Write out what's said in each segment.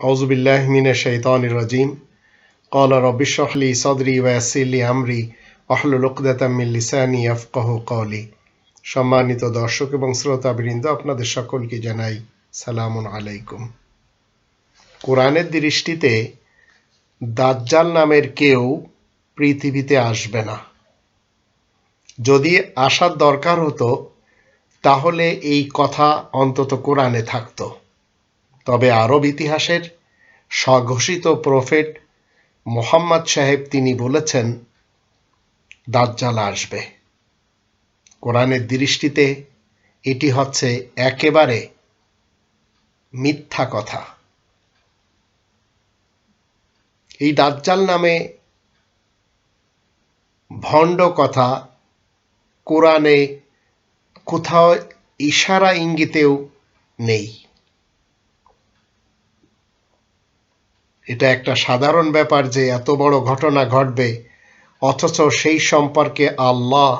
أعوذ بالله من الشيطان الرجيم قال رب اشرح لي صدري ويسر لي أمري واحلل عقدة من লিসানি ইয়াফকাহু قولي সম্মানিত দর্শক এবং শ্রোতাবৃন্দ আপনাদের সকলকে জানাই সালামুন আলাইকুম কোরআনের দৃষ্টিতে দাজ্জাল নামের কেউ পৃথিবীতে আসবে না যদি আসার দরকার হতো তাহলে এই কথা অন্তত কোরআনে থাকতো তবে আরব ইতিহাসের স্বঘোষিত প্রফেট মোহাম্মদ সাহেব তিনি বলেছেন, দাজ্জাল আসবে। কোরআনের দৃষ্টিতে এটি হচ্ছে একেবারে মিথ্যা কথা। এই দাজ্জাল নামে ভণ্ড কথা কোরআনে কোথাও ইশারা ইঙ্গিতেও নেই। এটা একটা সাধারণ ব্যাপার যে এত বড় ঘটনা ঘটবে, অথচ সেই সম্পর্কে আল্লাহ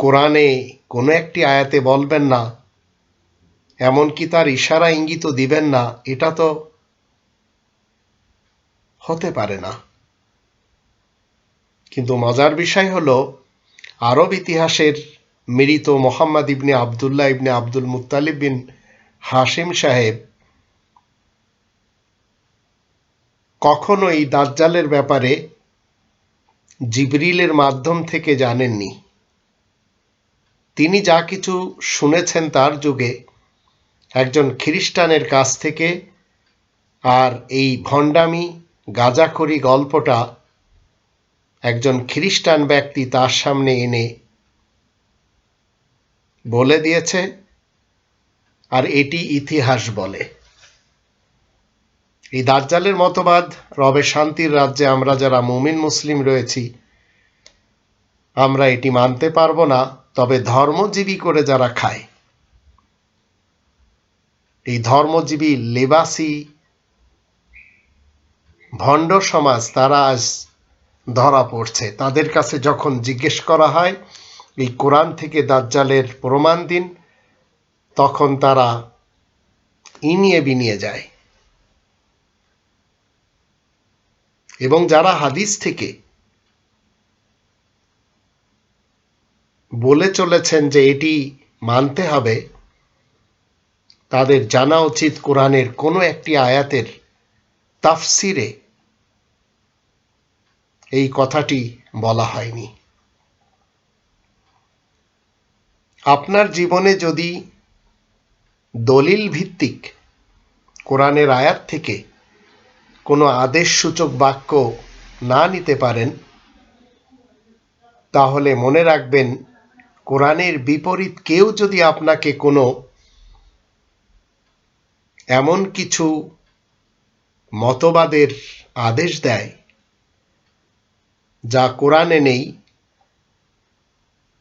কোরআনে কোনো একটি আয়াতে বলবেন না, এমনকি তার ইশারা ইঙ্গিত দিবেন না, এটা তো হতে পারে না। কিন্তু মজার বিষয় হলো, আরব ইতিহাসের মৃত মোহাম্মদ ইবনে আবদুল্লাহ ইবনে আব্দুল মুতালিব বিন হাসিম সাহেব কখনো এই দাজ্জালের ব্যাপারে জিবরিলের মাধ্যম থেকে জানেননি। তিনি যা কিছু শুনেছেন তার যুগে একজন খ্রিস্টানের কাছ থেকে আর এই ভণ্ডামি গাজাখড়ি গল্পটা একজন খ্রিস্টান ব্যক্তি তার সামনে এনে বলে দিয়েছে, আর এটি ইতিহাস বলে। এই দাজ্জালের মতবাদ রবে শান্তির রাজ্যে আমরা যারা মুমিন মুসলিম রয়েছি, আমরা এটি মানতে পারব না, তবে ধর্মজীবী করে যারা খায়। এই ধর্মজীবী লেবাসি ভণ্ড সমাজ, তারা আজ ধরা পড়ছে। তাদের কাছে যখন জিজ্ঞেস করা হয়, এই কোরআন থেকে দাজ্জালের প্রমাণ দিন, তখন তারা ইনিয়ে বিনিয়ে যায়। এবং যারা হাদিস থেকে বলে চলেছেন যে এটি মানতে হবে, তাদের জানা উচিত কোরআনের কোনো একটি আয়াতের তাফসিরে এই কথাটি বলা হয়নি। আপনার জীবনে যদি দলিল ভিত্তিক কোরআনের আয়াত থেকে কোনো আদেশসূচক বাক্য না নিতে পারেন, তাহলে মনে রাখবেন, কোরআনের বিপরীত কেউ যদি আপনাকে কোনো এমন কিছু মতবাদের আদেশ দেয়, যা কোরআনে নেই,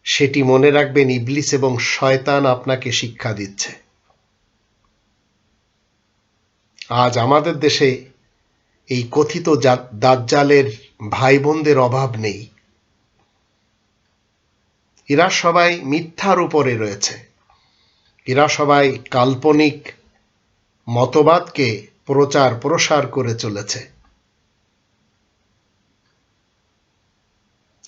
সেটি মনে রাখবেন ইবলিস এবং শয়তান আপনাকে শিক্ষা দিচ্ছে। আজ আমাদের দেশে এই কথিত দাজ্জালের ভাই বোনদের অভাব নেই। এরা সবাই মিথ্যার উপরে রয়েছে। এরা সবাই কাল্পনিক মতবাদকে প্রচার প্রসার করে চলেছে।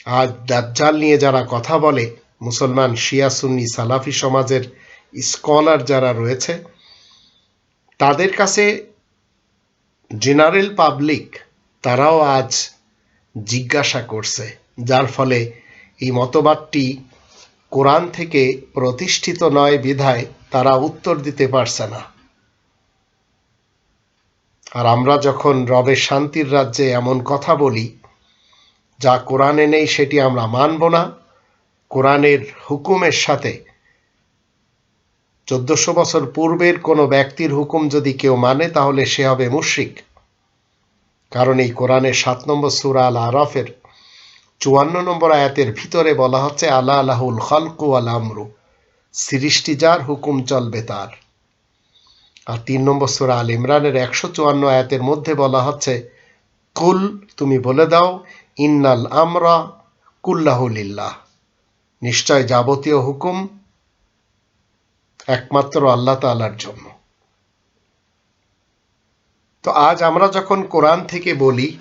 আজ দাজ্জাল নিয়ে যারা কথা বলে, মুসলমান শিয়া সুন্নি সালাফি সমাজের স্কলার যারা রয়েছে, তাদের কাছে জেনারেল পাবলিক তারাও আজ জিজ্ঞাসা করছে, যার ফলে এই মতবাদটি কোরআন থেকে প্রতিষ্ঠিত নয় বিধায় তারা উত্তর দিতে পারছে না। আর আমরা যখন রবের শান্তির রাজ্যে এমন কথা বলি, যা কোরআনে নেই সেটি আমরা মানব না, কোরআনের হুকুমের সাথে চোদ্দশো বছর পূর্বের কোনো ব্যক্তির হুকুম যদি কেউ মানে তাহলে সে হবে মুশ্রিক। কারণ এই কোরআনের সাত নম্বর সুরা আল আরফের চুয়ান্ন নম্বর আয়াতের ভিতরে বলা হচ্ছে আল্লাহ আলাহুল খলকু আল আমরু। সৃষ্টি যার, হুকুম চলবে তার। আর তিন নম্বর সুরা আল ইমরানের একশো চুয়ান্ন আয়াতের মধ্যে বলা হচ্ছে, কুল তুমি বলে দাও, ইন্নাল আমরা কুল্লাহুলিল্লাহ নিশ্চয় যাবতীয় হুকুম একমাত্র আল্লাহ তালার জন্য। তো আজ আমরা যখন কোরআন থেকে বলি,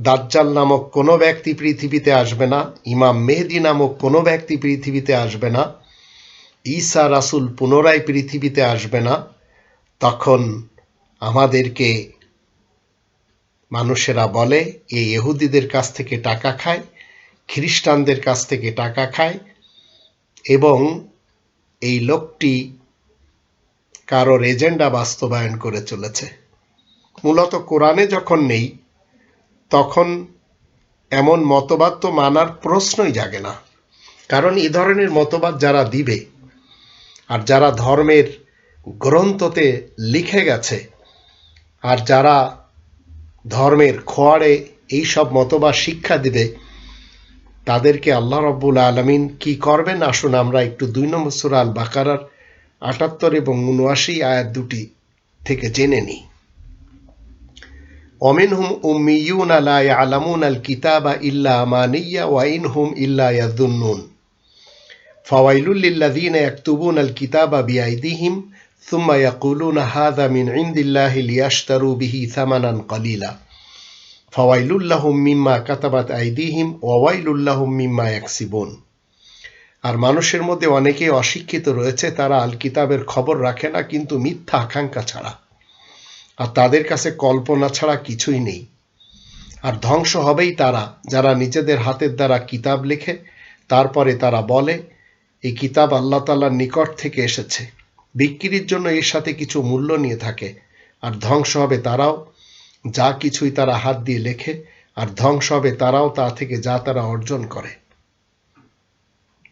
দাজ্জাল নামক কোনো ব্যক্তি পৃথিবীতে আসবে না, ইমাম মেহেদি নামক কোনো ব্যক্তি পৃথিবীতে আসবে না, ঈসা রাসুল পুনরায় পৃথিবীতে আসবে না, তখন আমাদেরকে মানুষেরা বলে এই ইহুদিদের কাছ থেকে টাকা খায়, খ্রিস্টানদের কাছ থেকে টাকা খায় এবং এই লোকটি কারোর এজেন্ডা বাস্তবায়ন করে চলেছে। মূলত কোরআনে যখন নেই, তখন এমন মতবাদ তো মানার প্রশ্নই জাগে না। কারণ এ ধরনের মতবাদ যারা দিবে আর যারা ধর্মের গ্রন্থতে লিখে গেছে আর যারা ধর্মের খোয়াড়ে এইসব মতবাদ শিক্ষা দিবে তাদেরকে আল্লাহ রব্বুল আলমিন কি করবেন আসুন আমরা একটু দুই নম্বর সুরা আল বাকারার আটাত্তর এবং উনআশি আয়াত দুটি থেকে জেনে নিই অমিনহুম উম্মিয়ুন লা ইয়ালামুন আল কিতাবা ইল্লা আমানিয়া ওয়া ইনহুম ইল্লা ইয়াযুন্নুন ফাওয়াইলুল লিল্লাযিনা ইয়াকতুবুনা আল কিতাবা বিআইদিহিম ثم يقولون هذا من عند الله ليشتروا به ثمنا قليلا ফাওয়াইলুল্লাহম মিম্মা কাতাবাত আইদিহিম ওয়াইলুল্লাহম মিম্মা একসিবন আর মানুষের মধ্যে অনেকে অশিক্ষিত রয়েছে, তারা আল কিতাবের খবর রাখে না, কিন্তু মিথ্যা আকাঙ্ক্ষা ছাড়া। আর তাদের কাছে কল্পনা ছাড়া কিছুই নেই। আর ধ্বংস হবেই তারা, যারা নিজেদের হাতের দ্বারা কিতাব লেখে, তারপরে তারা বলে, এই কিতাব আল্লাহ তাল্লার নিকট থেকে এসেছে। বিক্রির জন্য এর সাথে কিছু মূল্য নিয়ে থাকে, আর ধ্বংস হবে তারাও যা কিছুই তারা হাত দিয়ে লেখে আর ধ্বংস হবে তারাও তা থেকে যা তারা অর্জন করে।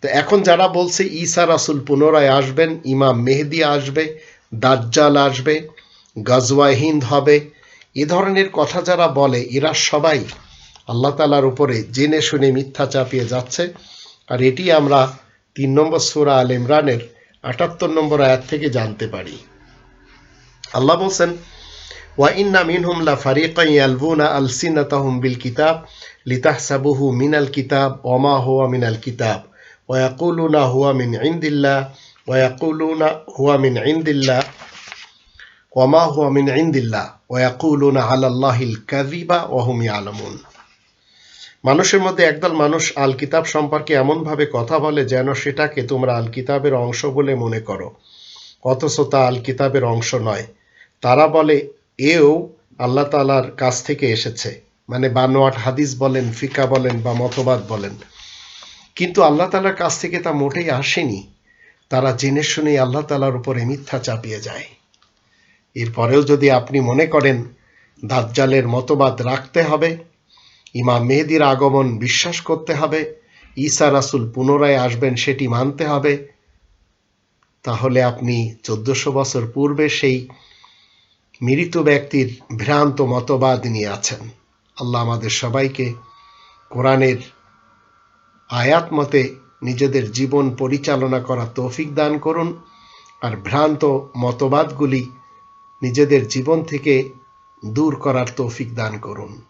তো এখন যারা বলছে ঈসা রাসুল পুনরায় আসবেন, ইমাম মেহেদি আসবে, দাজ্জাল আসবে, গাজওয়া হিন্দ হবে, এ ধরনের কথা যারা বলে, এরা সবাই আল্লাহ তালার উপরে জেনে শুনে মিথ্যা চাপিয়ে যাচ্ছে। আর এটি আমরা তিন নম্বর সুরা আল ইমরানের আটাত্তর নম্বর আয়াত থেকে জানতে পারি। আল্লাহ বলছেন মিনহুম লা ফারিকান ইয়ালবুনা আলসিনাতাহুম বিল কিতাব লিতাহসাবুহু মিনাল কিতাব ওমা হুয়া মিনাল কিতাব। ওয়া ইয়াকুলুনা হুয়া মিন ইনদিল্লাহ, ওয়া ইয়াকুলুনা হুয়া মিন ইনদিল্লাহ ওমা হুয়া মিন ইনদিল্লাহ, ওয়া ইয়াকুলুনা আলাল্লাহিল কাযিবা ওয়া হুম মানুষের মধ্যে একদল মানুষ আল কিতাব সম্পর্কে এমনভাবে কথা বলে যেন সেটাকে তোমরা আল কিতাবের অংশ বলে মনে করো। অথচ তা আল কিতাবের অংশ নয়। তারা বলে এও আল্লাহ তালার কাছ থেকে এসেছে। মানে বানোয়াট হাদিস বলেন, ফিকা বলেন বা মতবাদ বলেন। কিন্তু আল্লাহ তালার কাছ থেকে তা মোটেই আসেনি। তারা জেনে শুনেই আল্লাহ তালার উপরে মিথ্যা চাপিয়ে যায়। এরপরেও যদি আপনি মনে করেন, দাজ্জালের মতবাদ রাখতে হবে, ইমাম মেহেদির আগমন বিশ্বাস করতে হবে, ঈসা রাসুল পুনরায় আসবেন সেটি মানতে হবে, তাহলে আপনি চোদ্দশো বছর পূর্বে সেই মৃত ব্যক্তির ভ্রান্ত মতবাদ নিয়ে আছেন। আল্লাহ আমাদের সবাইকে কোরআনের আয়াত মতে নিজেদের জীবন পরিচালনা করা তৌফিক দান করুন আর ভ্রান্ত মতবাদগুলি নিজেদের জীবন থেকে দূর করার তৌফিক দান করুন।